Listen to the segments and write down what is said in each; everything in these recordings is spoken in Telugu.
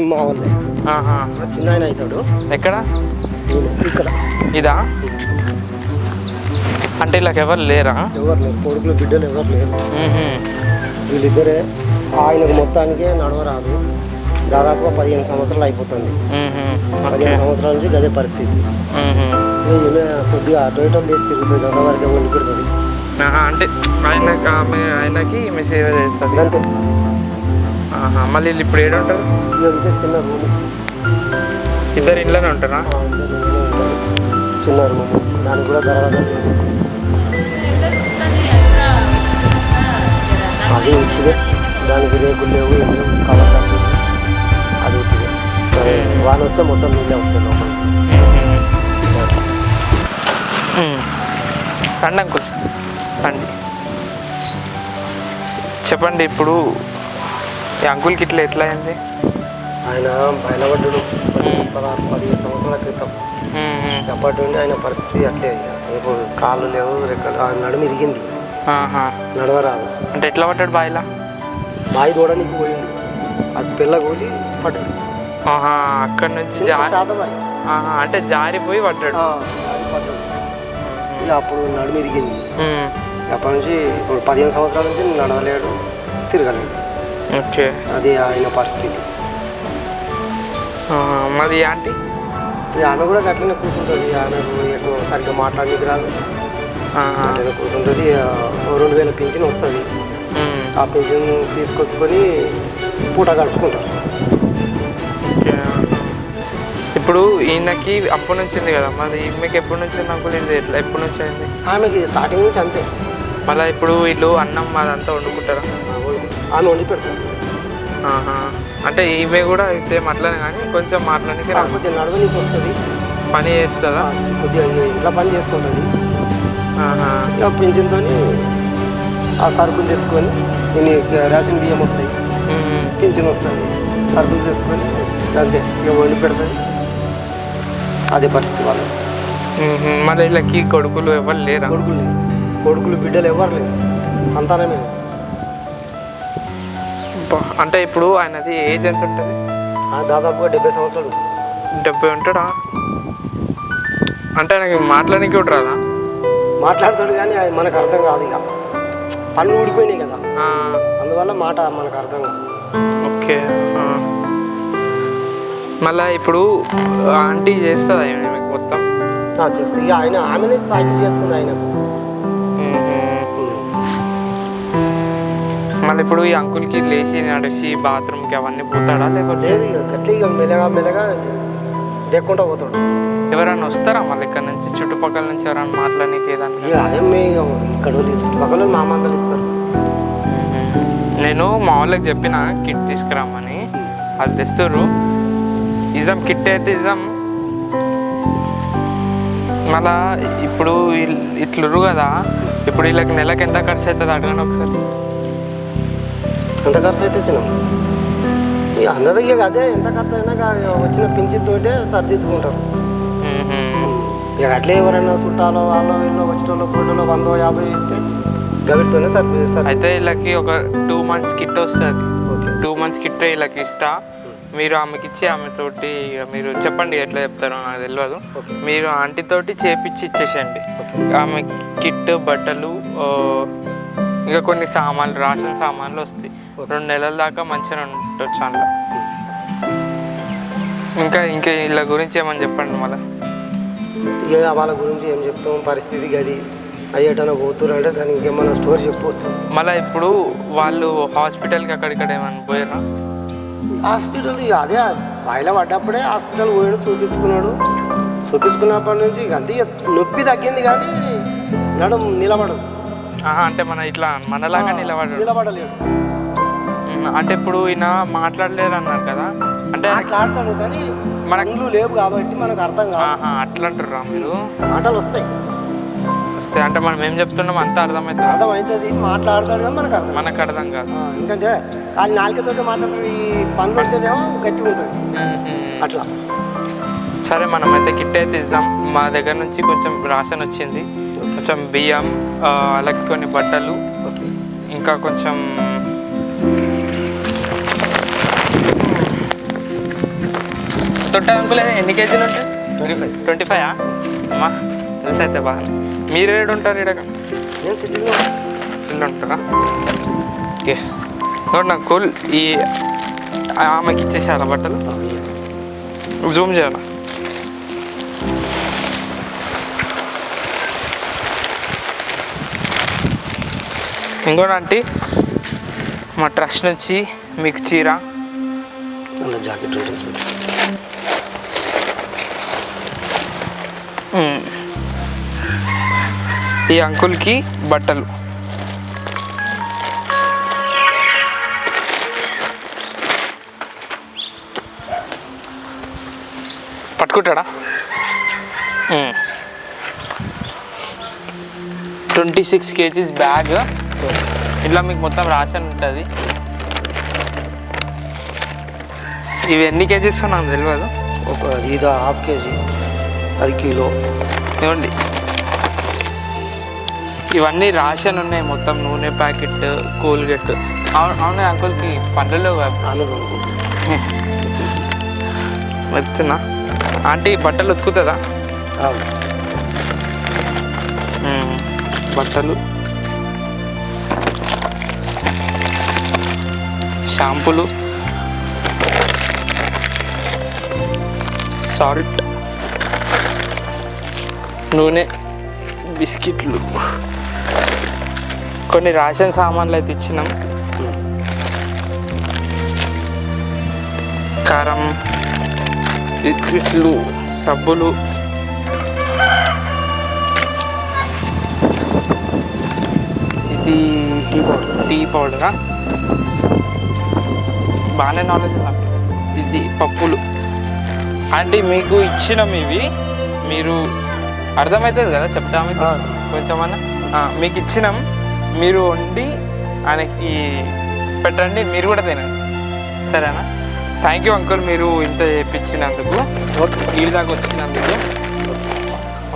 మా వాళ్ళే చిన్న ఆయన అవుతాడు. ఎక్కడ? ఇక్కడ. ఇదా? అంటే ఇలా ఎవరు లేరా? ఎవరు లేరు. కొడుకులు బిడ్డలు ఎవరు లేరు. వీళ్ళిద్దరే ఆయనకు మొత్తానికే నడవరాదు. దాదాపుగా పదిహేను సంవత్సరాలు అయిపోతుంది. పదిహేను సంవత్సరాల నుంచి గదే పరిస్థితి. ఈమె కొద్దిగా అటు ఇటు వేసి తిరుగుతుంది. గంగ వరకే వండి పెడుతుంది. అంటే ఆయన ఆమె ఆయనకి ఈమె సేవ చేస్తుంది. అంతే. మళ్ళీ వీళ్ళు ఇప్పుడు ఏడుంటారు? చిన్న రూమ్. ఇద్దరు ఇంట్లోనే ఉంటారా? చిన్న రూమ్. దానికి కూడా దర్వాజా. అది ఉట్టిదే. దానికి రేకులు లేవు ఏం లేవు. కవర్ కట్టు అది ఉట్టిదే. వాన వస్తే మొత్తం నీళ్ళే వస్తాయి లోపల. మ్మ్. రండి అంకుల్. రండి. చెప్పండి ఇప్పుడు ఈ అంకుల్కి ఇట్లా ఎట్లా అయింది? ఆయన బయలుపడ్డాడు పదహారు పదిహేను సంవత్సరాల క్రితం. అప్పటి నుండి ఆయన పరిస్థితి అట్లే. ఇప్పుడు కాళ్ళు లేవు రెక్కలు ఆ నడుము ఇరిగింది. నడవరాదు. అంటే ఎట్లా పడ్డాడు బాయిలా? బాయి దూడనికి పోయింది. అది పిల్ల కూలి పడ్డాడు. ఆహా అక్కడ నుంచి అంటే జారిపోయి పడ్డాడు. అప్పుడు నడుము ఇరిగింది. అప్పటి నుంచి ఇప్పుడు పదిహేను సంవత్సరాల నుంచి నడవలేడు తిరగలేడు. ఓకే. అది ఆయన పరిస్థితి. మరి ఆంటీ? ఆమె కూడా గట్లనే కూర్చుంటుంది. ఎక్కువ సరిగ్గా మాట్లాడడానికి రాదు. ఆహా. గట్లనే కూర్చుంటుంది. రెండు వేల పింఛన్ వస్తుంది. ఆ పింఛన్ తీసుకొచ్చుకొని పూట కట్టుకుంటారు. ఇప్పుడు ఈయనకి అప్పటి నుంచి ఉంది కదా మరి మీకు ఎప్పటి నుంచి అంకుల్ ఇది ఎట్లా ఎప్పటి నుంచి అయింది? ఆమెకి స్టార్టింగ్ నుంచి అంతే. మళ్ళీ ఇప్పుడు వీళ్ళు అన్నం అదంతా వండుకుంటారా? ఆమె వండి పెడుతుంది. అంటే ఈమె కూడా సేమ్ అట్లనే కానీ కొంచెం మాట్లాడానికి కొద్దిగా నడవనికి వస్తుంది. పని చేస్తుందా? కొద్దిగా ఇంట్లో పని చేసుకుంటుంది పింఛన్తో ఆ సరుకులు తెచ్చుకొని కొన్ని రేషన్ బియ్యం వస్తాయి. పింఛన్ వస్తుంది. సరుకులు తెచ్చుకొని అంతే ఇక వండి పెడుతుంది అదే పరిస్థితి వాళ్ళు. మళ్ళీ వీళ్ళకి కొడుకులు ఎవరు లేరా? కొడుకులు లేరు. కొడుకులు బిడ్డలు ఎవరు లేరు. సంతానమే లేదు. అంటే ఇప్పుడు ఆయనది ఏజ్ ఎంత ఉంటుంది దాదాపుగా డెబ్బై సంవత్సరాలు. డెబ్బై ఉంటాడా? అంటే నాకు మాట్లాడానికి కూడా రాదా? మాట్లాడతాడు కానీ అది మనకు అర్థం కాదు ఇక. పళ్ళు ఊడిపోయినాయి కదా. అందువల్ల మాట మనకు అర్థం కాదు. ఓకే. మళ్ళా ఇప్పుడు ఆంటీ చేస్తుందా మీకు మొత్తం? ఆ, చేస్తే. ఇక ఆయన ఆమెనే సాకిల్ చేస్తుంది ఆయన మళ్ళీ ఇప్పుడు ఈ అంకుల్కి లేచి నడిచి బాత్రూమ్కి అవన్నీ పోతాడా లేకపోతే? లేదు ఇక గట్ల ఇక మెల్లగా మెల్లగా దెక్కుంటా పోతాడు. ఎవరైనా వస్తారా మళ్ళీ ఇక్కడ నుంచి? చుట్టుపక్కల నుంచి ఎవరైనా మాట్లాడడానికి ఏదన్నా? అదే మీ ఇక ఇక్కడ వాళ్ళు ఈ చుట్టుపక్కల మా మందలు ఇస్తారు. నేను మా వాళ్ళకి చెప్పిన కిట్ తీసుకురామని అది తెస్తుర్రు. ఇజం కిట్ అయితే ఇజం మళ్ళా ఇప్పుడు వీళ్ళు ఇట్లుర్రు కదా. ఇప్పుడు వీళ్ళకి నెలకి ఎంత ఖర్చు అవుతుంది అడగండి ఒకసారి. ఎంత ఖర్చు అయితే ఇక అందరూ ఇక అదే ఎంత ఖర్చు అయినా వచ్చిన పింఛన్తోటే సర్దిద్దుకుంటారు. ఇక అట్లే ఎవరైనా చుట్టాలో వాళ్ళో వీళ్ళో వచ్చిన వాళ్ళు కోటలో వందో యాభై ఇస్తే గవిడితోనే సర్ది సర్ది అయితే వీళ్ళకి ఒక టూ మంత్స్ కిట్ వస్తుంది. టూ మంత్స్ కిట్ వీళ్ళకి ఇస్తా. మీరు ఆమెకి ఇచ్చి ఆమెతోటి మీరు చెప్పండి ఎట్లా చెప్తారో నాకు తెలియదు. మీరు ఆంటీతోటి చేపించి ఇచ్చేసేయండి. ఆమె కిట్ బట్టలు ఇంకా కొన్ని సామాన్లు రాషన్ సామాన్లు వస్తాయి. రెండు నెలల దాకా మంచిగా ఉండొచ్చు అందులో. ఇంకా ఇంకా వీళ్ళ గురించి ఏమని చెప్పండి మళ్ళీ? ఇక వాళ్ళ గురించి ఏం చెప్తాం? పరిస్థితి గది అయ్యేటన్నా పోతురు అంటే దానికి ఇంకేమన్నా స్టోర్ చెప్పవచ్చు మళ్ళీ ఇప్పుడు వాళ్ళు హాస్పిటల్కి అక్కడిక్కడ ఏమైనా పోయారా హాస్పిటల్ ఇక అదే బాయిలో పడ్డప్పుడే హాస్పిటల్ పోయాడు చూపించుకున్నాడు. చూపించుకున్నప్పటి నుంచి ఇక అంతే నొప్పి తగ్గింది కానీ నడం నిలబడదు. అంటే మన ఇట్లా మనలాగా ఉమ్, అంటే ఇప్పుడు ఈయన మాట్లాడలేరు అన్నారు కదా? అంటే మాట్లాడతాడు కానీ మనకు లేవు కాబట్టి మనకు అర్థం కాదు. అట్లా అంటారా మీరు? మాటలు వస్తాయి. వస్తే అంటే మనం ఏం చెప్తున్నాం అంతా అర్థమవుతుంది? అర్థం అవుతుంది మాట్లాడతాడు కానీ మనకు అర్థం మనకు అర్థం కాదు. ఎందుకంటే కానీ నాలుగతోటి మాట్లాడతాడు ఈ పనులు ఉంటేనేమో గట్టిగా ఉంటుంది. అట్లా. సరే మనం అయితే కిట్ అయితే ఇద్దాం. మా దగ్గర నుంచి కొంచెం రాషన్ వచ్చింది. కొంచెం బియ్యం అలాగే కొన్ని బట్టలు ఇంకా కొంచెం అనుకోలేదు ఎన్ని కేజీలు ఉంటాయి? Twenty five. ట్వంటీ ఫైవ్ అమ్మా తెలుసు అయితే బాగా మీరు ఏడు ఉంటారు ఇక్కడ సిటీలో ఉంటారా? ఓకే. చూడండి అంకుల్ ఈ ఆమెకి ఇచ్చేసారా బట్టలు? జూమ్ చేయాలా? ఇంకోటి అంటే మా ట్రస్ట్ నుంచి మీకు చీర. అలా జాకెట్. ఈ అంకుల్కి బట్టలు. పట్టుకుంటాడా? Twenty six kgs bag. ఇట్లా మీకు మొత్తం రాషన్ ఉంటుంది. ఇవి ఎన్ని కేజీస్ నాకు తెలియదు ఒక ఇది హాఫ్ కేజీ అది కిలో. ఇవ్వండి. ఇవన్నీ రాషన్ ఉన్నాయి మొత్తం నూనె ప్యాకెట్ కోల్గేట్. అవును అవును అంకుల్కి పండ్లలో వచ్చునా ఆంటీ బట్టలు ఉతుకుతుందా. బట్టలు. షాంపులు సాల్ట్ నూనె బిస్కెట్లు. కొన్ని రేషన్ సామాన్లు అయితే ఇచ్చినాం. కారం బిస్కెట్లు సబ్బులు. ఇది టీ పౌడర్ టీ పౌడరా? బాగానే నాలెడ్జ్ ఉంది ఇది పప్పులు. అంటే మీకు ఇచ్చినాం ఇవి. మీరు అర్థమవుతుంది కదా? చెప్తాము కొంచెమన్నా? మీకు ఇచ్చినాం. మీరు వండి ఆయనకి పెట్టండి మీరు కూడా తినండి. సరేనా? థ్యాంక్ యూ అంకుల్ మీరు ఇంత చేయించినందుకు ఓకే. వీడి దాకా వచ్చినందుకు.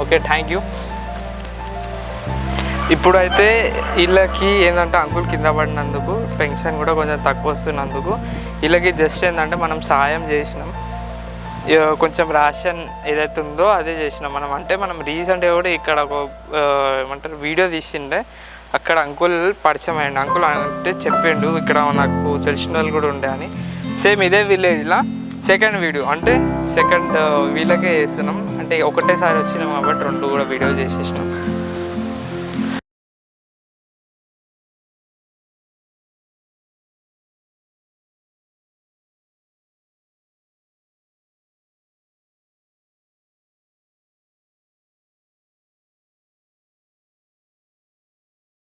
ఓకే. థ్యాంక్ యూ ఇప్పుడైతే వీళ్ళకి ఏంటంటే అంకుల్ కింద పడినందుకు పెన్షన్ కూడా కొంచెం తక్కువ వస్తున్నందుకు వీళ్ళకి జస్ట్ ఏంటంటే మనం సాయం చేసినాం. కొంచెం రేషన్ ఏదైతే ఉందో అదే చేసినాం మనం. అంటే మనం రీసెంట్గా కూడా ఇక్కడ ఒక ఏమంటారు వీడియో తీసిండే. అక్కడ అంకుల్ పరిచయం అయ్యండి. అంకుల్ అంటే చెప్పిండు ఇక్కడ నాకు తెలిసిన వాళ్ళు కూడా ఉండే అని. సేమ్ ఇదే విలేజ్లో సెకండ్ వీడియో అంటే సెకండ్ వీళ్ళకే చేస్తున్నాం. అంటే ఒకటేసారి వచ్చినాం కాబట్టి రెండు కూడా వీడియో చేసేసినాం.